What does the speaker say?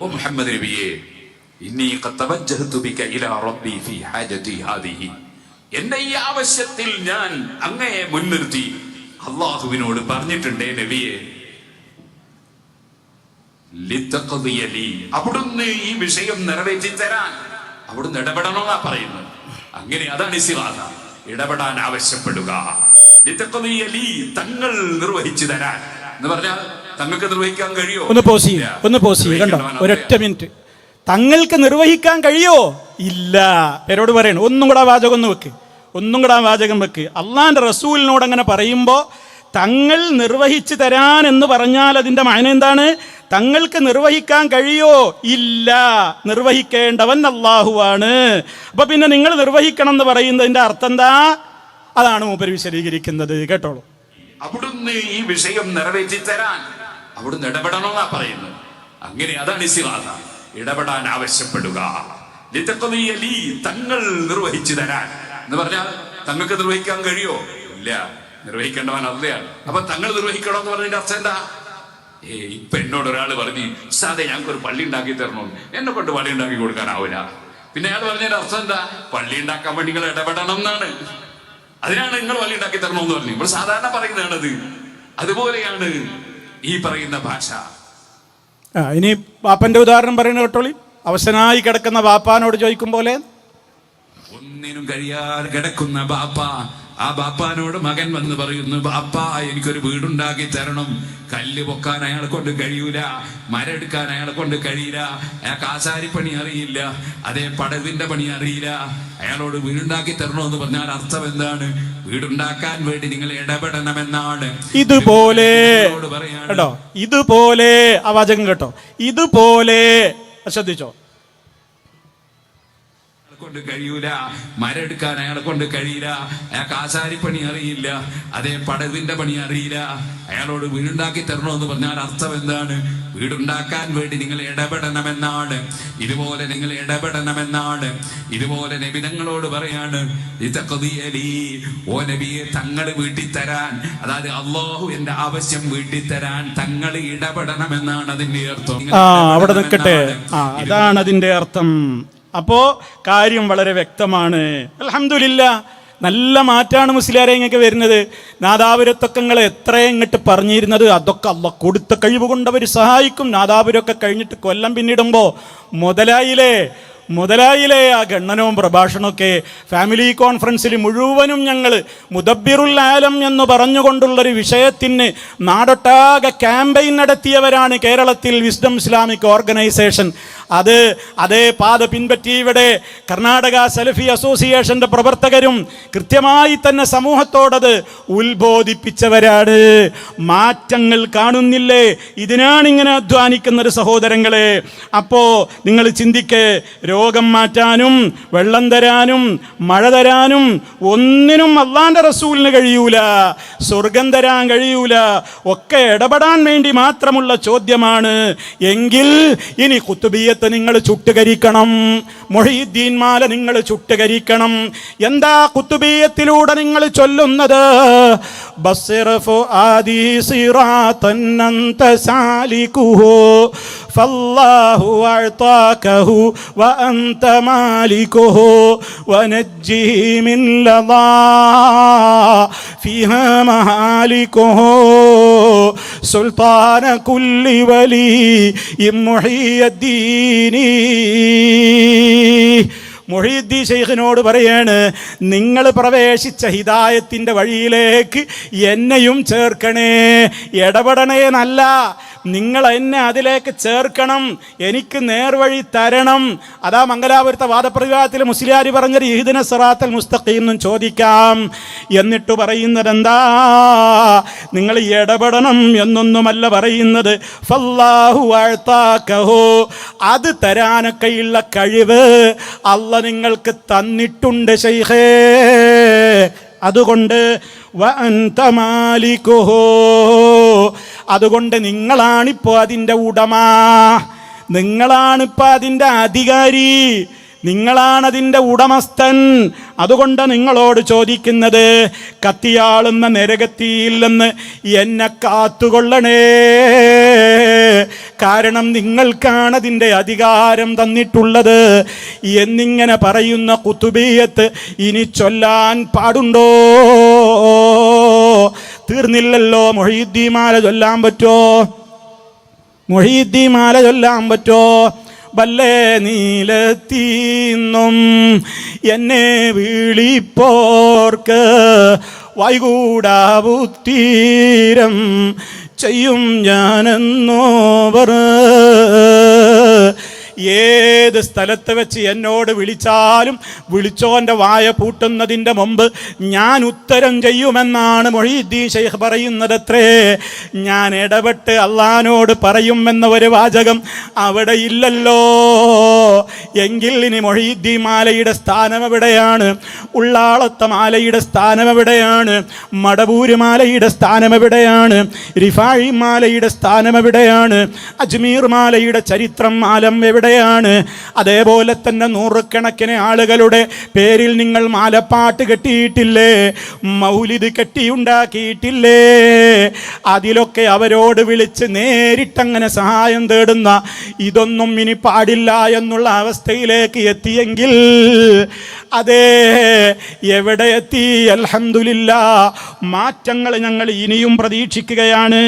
ഓ മുഹമ്മദ് നബിയെ ഇന്നി എന്റെ ഈ ആവശ്യത്തിൽ ഞാൻ അങ്ങയെ മുൻനിർത്തി അള്ളാഹുവിനോട് പറഞ്ഞിട്ടുണ്ട് നബിയെ. അവിടുന്ന് ഈ വിഷയം നിറവേറ്റി തരാൻ അവിടുന്ന് ഇടപെടണമെന്നാ പറയുന്നത് അങ്ങനെ അതാണ് ഇസിറാദ ഇടപെടാൻ ആവശ്യപ്പെടുക. തങ്ങൾ നിർവഹിച്ചു തരാൻ എന്ന് പറഞ്ഞാൽ തങ്ങൾക്ക് നിർവഹിക്കാൻ കഴിയോ? ഒന്ന് പോസ് ചെയ്യും ഒന്ന് പോസ് ചെയ്യും കണ്ടോ? ഒരൊറ്റ മിനിറ്റ് തങ്ങൾക്ക് നിർവഹിക്കാൻ കഴിയോ? ഇല്ല. പേരോട് പറയണം. ഒന്നും കൂടെ വാചകം ഒന്ന് വെക്ക്. ഒന്നും കൂടെ വാചകം വെക്ക്. അള്ളാന്റെ റസൂലിനോട് അങ്ങനെ പറയുമ്പോൾ തങ്ങൾ നിർവഹിച്ചു തരാൻ എന്ന് പറഞ്ഞാൽ അതിന്റെ മഴ എന്താണ്? തങ്ങൾക്ക് നിർവഹിക്കാൻ കഴിയോ? ഇല്ല. നിർവഹിക്കേണ്ടവൻ അള്ളാഹുവാണ് അപ്പൊ പിന്നെ നിങ്ങൾ നിർവഹിക്കണം എന്ന് പറയുന്നതിന്റെ അർത്ഥം എന്താ? അതാണ് മൂപ്പർ വിശദീകരിക്കുന്നത്. കേട്ടോളൂ. അവിടുന്ന് ഈ വിഷയം നിറവേറ്റി തരാൻ അവിടുന്ന് ഇടപെടണമെന്നാ പറയുന്നത്. അങ്ങനെ അതാണ് ഇസിറാദ ഇടപെടാൻ ആവശ്യപ്പെടുക. തങ്ങൾ നിർവഹിച്ചു തരാൻ. എന്ന് പറഞ്ഞാൽ തങ്ങൾക്ക് നിർവഹിക്കാൻ കഴിയോ? ഇല്ല. നിർവഹിക്കേണ്ടവൻ അല്ലയാണ് അപ്പൊ തങ്ങൾ നിർവഹിക്കണം എന്ന് പറഞ്ഞതിന്റെ അർത്ഥം എന്താ? ഏ ഇപ്പൊ എന്നോട് ഒരാൾ പറഞ്ഞു സാധേ ഞങ്ങൾക്ക് ഒരു പള്ളി ഉണ്ടാക്കി തരണോ? എന്നെ കൊണ്ട് പള്ളി ഉണ്ടാക്കി കൊടുക്കാനാവില്ല പിന്നെ അയാൾ പറഞ്ഞതിന്റെ അർത്ഥം എന്താ? പള്ളി ഉണ്ടാക്കാൻ വേണ്ടി നിങ്ങൾ ഇടപെടണം എന്നാണ്. അതിനാണ് നിങ്ങൾ പള്ളി ഉണ്ടാക്കി എന്ന് പറഞ്ഞു നമ്മൾ സാധാരണ പറയുന്നതാണത്. അതുപോലെയാണ് ഈ പറയുന്ന ഭാഷ. ആ ഇനി പാപ്പന്റെ ഉദാഹരണം പറയുന്നത് കേട്ടോളി. അവശനായി കിടക്കുന്ന പാപ്പാനോട് ചോദിക്കും പോലെ. ഒന്നിനും കഴിയാതെ കിടക്കുന്ന ബാപ്പ ആ ബാപ്പാനോട് മകൻ വന്ന് പറയുന്നു ബാപ്പ എനിക്കൊരു വീടുണ്ടാക്കി തരണം. കല്ല് പൊക്കാൻ അയാളെ കൊണ്ട് കഴിയൂല മരം എടുക്കാൻ അയാളെ കൊണ്ട് കഴിയില്ല അയാൾക്ക് ആശാരിപ്പണി അറിയില്ല അതേ പടവിന്റെ പണി അറിയില്ല. അയാളോട് വീടുണ്ടാക്കി എന്ന് പറഞ്ഞാൽ അർത്ഥം എന്താണ്? വീടുണ്ടാക്കാൻ വേണ്ടി നിങ്ങൾ ഇടപെടണമെന്നാണ്. ഇതുപോലെ കേട്ടോ. ഇതുപോലെ ആ വാചകം കേട്ടോ. ഇതുപോലെ ശ്രദ്ധിച്ചോ. കൊണ്ട് കഴിയൂല. മരം എടുക്കാൻ അയാളെ കൊണ്ട് കഴിയില്ല. അയാൾക്ക് ആശാരിപ്പണി അറിയില്ല. അതേ പടവിന്റെ പണി അറിയില്ല. അയാളോട് വീടുണ്ടാക്കി തരണമെന്ന് പറഞ്ഞാൽ അർത്ഥം എന്താണ്? വീടുണ്ടാക്കാൻ വേണ്ടി നിങ്ങൾ ഇടപെടണമെന്നാണ്. ഇതുപോലെ നിങ്ങൾ ഇടപെടണമെന്നാണ്. ഇതുപോലെ നബിതങ്ങളോട് പറയാണ്. ഓ നബിയെ തങ്ങൾ വീട്ടിൽ തരാൻ അതായത് അള്ളാഹു എന്റെ ആവശ്യം വീട്ടിൽ തരാൻ തങ്ങൾ ഇടപെടണമെന്നാണ് അതിന്റെ അർത്ഥം. അവിടെ നിൽക്കട്ടെ. അതാണ് അതിന്റെ അർത്ഥം. അപ്പോ കാര്യം വളരെ വ്യക്തമാണ്. അലഹമില്ല നല്ല മാറ്റാണ് മുസ്ലിയാരെ ഇങ്ങൊക്കെ വരുന്നത്. നാദാപുരത്തൊക്കെ എത്ര ഇങ്ങോട്ട് പറഞ്ഞിരുന്നത് അതൊക്കെ അല്ല കൊടുത്ത കഴിവ് കൊണ്ട് അവർ സഹായിക്കും. നാദാപുരമൊക്കെ കഴിഞ്ഞിട്ട് കൊല്ലം പിന്നിടുമ്പോൾ മുതലായില്ലേ മുതലായിലെ ആ ഗണ്ണനവും പ്രഭാഷണമൊക്കെ ഫാമിലി കോൺഫറൻസിൽ മുഴുവനും ഞങ്ങൾ മുദബിറുൽ ആലം എന്ന് പറഞ്ഞുകൊണ്ടുള്ളൊരു വിഷയത്തിന് നാടൊട്ടാകെ ക്യാമ്പയിൻ നടത്തിയവരാണ് കേരളത്തിൽ വിസ്ഡം ഇസ്ലാമിക് ഓർഗനൈസേഷൻ. അത് അതേ പാത പിൻപറ്റി ഇവിടെ കർണാടക സെൽഫി അസോസിയേഷന്റെ പ്രവർത്തകരും കൃത്യമായി തന്നെ സമൂഹത്തോടത് ഉത്ബോധിപ്പിച്ചവരാണ്. മാറ്റങ്ങൾ കാണുന്നില്ലേ? ഇതിനാണ് ഇങ്ങനെ ഒരു സഹോദരങ്ങളെ. അപ്പോ നിങ്ങൾ ചിന്തിക്ക് രോഗം മാറ്റാനും വെള്ളം തരാനും മഴ തരാനും ഒന്നിനും അള്ളാന്റെ റസൂലിന് കഴിയൂല. സ്വർഗം തരാൻ കഴിയൂല. ഒക്കെ ഇടപെടാൻ വേണ്ടി മാത്രമുള്ള ചോദ്യമാണ്. എങ്കിൽ ഇനി കുത്തുബിയത്ത് നിങ്ങൾ ചുട്ടുകരിക്കണം മൊഹീദ്ദീൻ മാല നിങ്ങൾ ചുട്ടുകരിക്കണം എന്താ കുത്തുബിയത്തിലൂടെ നിങ്ങൾ ചൊല്ലുന്നത് ബസ്സിറഫു ആദി സിറാത്തൻ അന്ത സാലികുഹു ഫല്ലാഹു അഅതാകഹു وأنت مالكه ونجه من لظى فيها مهالكه സുൽത്താന കുല്ലി വലി ഇമ്മുഹിയദ്ദീനീ മൊഹീദ്ദീ ഷെയ്ഖിനോട് പറയാണ് നിങ്ങൾ പ്രവേശിച്ച ഹിതായത്തിന്റെ വഴിയിലേക്ക് എന്നെയും ചേർക്കണേ ഇടപെടണേന്നല്ല നിങ്ങൾ എന്നെ അതിലേക്ക് ചേർക്കണം എനിക്ക് നേർവഴി തരണം. അതാ മംഗലാപുരത്തെ വാദപ്രതിവാദത്തിൽ മുസ്ലിയാരി പറഞ്ഞൊരു ഈദിന സറാത്തൽ മുസ്തഖീം എന്നും ചോദിക്കാം. എന്നിട്ട് പറയുന്നത് എന്താ? നിങ്ങൾ ഇടപെടണം എന്നൊന്നുമല്ല പറയുന്നത്. ഫല്ലാഹു വാഴ്ത്താക്കഹോ അത് തരാനൊക്കെയുള്ള കഴിവ് അല്ല നിങ്ങൾക്ക് തന്നിട്ടുണ്ട് ശൈഖേ. അതുകൊണ്ട് വഅന്ത മാലിക്കുഹു. അതുകൊണ്ട് നിങ്ങളാണിപ്പോൾ അതിന്റെ ഉടമ. നിങ്ങളാണിപ്പോൾ അതിന്റെ അധികാരി. നിങ്ങളാണതിന്റെ ഉടമസ്ഥൻ. അതുകൊണ്ട് നിങ്ങളോട് ചോദിക്കുന്നത് കത്തിയാളുന്ന നരകത്തിയിൽ നിന്ന് എന്നെ കാത്തുകൊള്ളണേ. കാരണം നിങ്ങൾക്കാണ് അതിന്റെ അധികാരം തന്നിട്ടുള്ളത്. എന്നിങ്ങനെ പറയുന്ന കുത്തുബീയത്ത് ഇനി ചൊല്ലാൻ പാടുണ്ടോ? തീർന്നില്ലല്ലോ. മൊഹീദ്ദീമാല ചൊല്ലാൻ പറ്റോ? മൊഹീദ്ദീമാല ചൊല്ലാൻ പറ്റോ? വല്ലേ നീലത്തീന്നും എന്നെ വിളിപ്പോർക്ക് വൈകൂടാവുത്തീരം ചെയ്യും ഞാനെന്നോവർ. ഏത് സ്ഥലത്ത് വെച്ച് എന്നോട് വിളിച്ചാലും വിളിച്ചോന്റെ വായ പൂട്ടുന്നതിന്റെ മുമ്പ് ഞാൻ ഉത്തരം ചെയ്യുമെന്നാണ് മൊഹീദ്ദീൻ ഷെയ്ഖ് പറയുന്നതത്രേ. ഞാൻ ഇടപെട്ട് അള്ളഹാനോട് പറയുമെന്ന ഒരു വാചകം അവിടെ ഇല്ലല്ലോ. എങ്കിൽ ഇനി മൊഹീദ്ദീ മാലയുടെ സ്ഥാനം എവിടെയാണ്? ഉള്ളാളത്ത മാലയുടെ സ്ഥാനം എവിടെയാണ്? മടവൂര് മാലയുടെ സ്ഥാനം എവിടെയാണ്? റിഫാഴി മാലയുടെ സ്ഥാനം എവിടെയാണ്? അജ്മീർ മാലയുടെ ചരിത്രം മാലം എവിടെയാണ് അതേപോലെ തന്നെ നൂറുകണക്കിന് ആളുകളുടെ പേരിൽ നിങ്ങൾ മാലപ്പാട്ട് കെട്ടിയിട്ടില്ലേ? മൗലിത് കെട്ടിയുണ്ടാക്കിയിട്ടില്ലേ? അതിലൊക്കെ അവരോട് വിളിച്ച് നേരിട്ടങ്ങനെ സഹായം തേടുന്ന ഇതൊന്നും ഇനി പാടില്ല എന്നുള്ള അവസ്ഥയിലേക്ക് എത്തിയെങ്കിൽ അതേ എവിടെ എത്തി? അലഹമില്ല മാറ്റങ്ങൾ ഞങ്ങൾ ഇനിയും പ്രതീക്ഷിക്കുകയാണ്.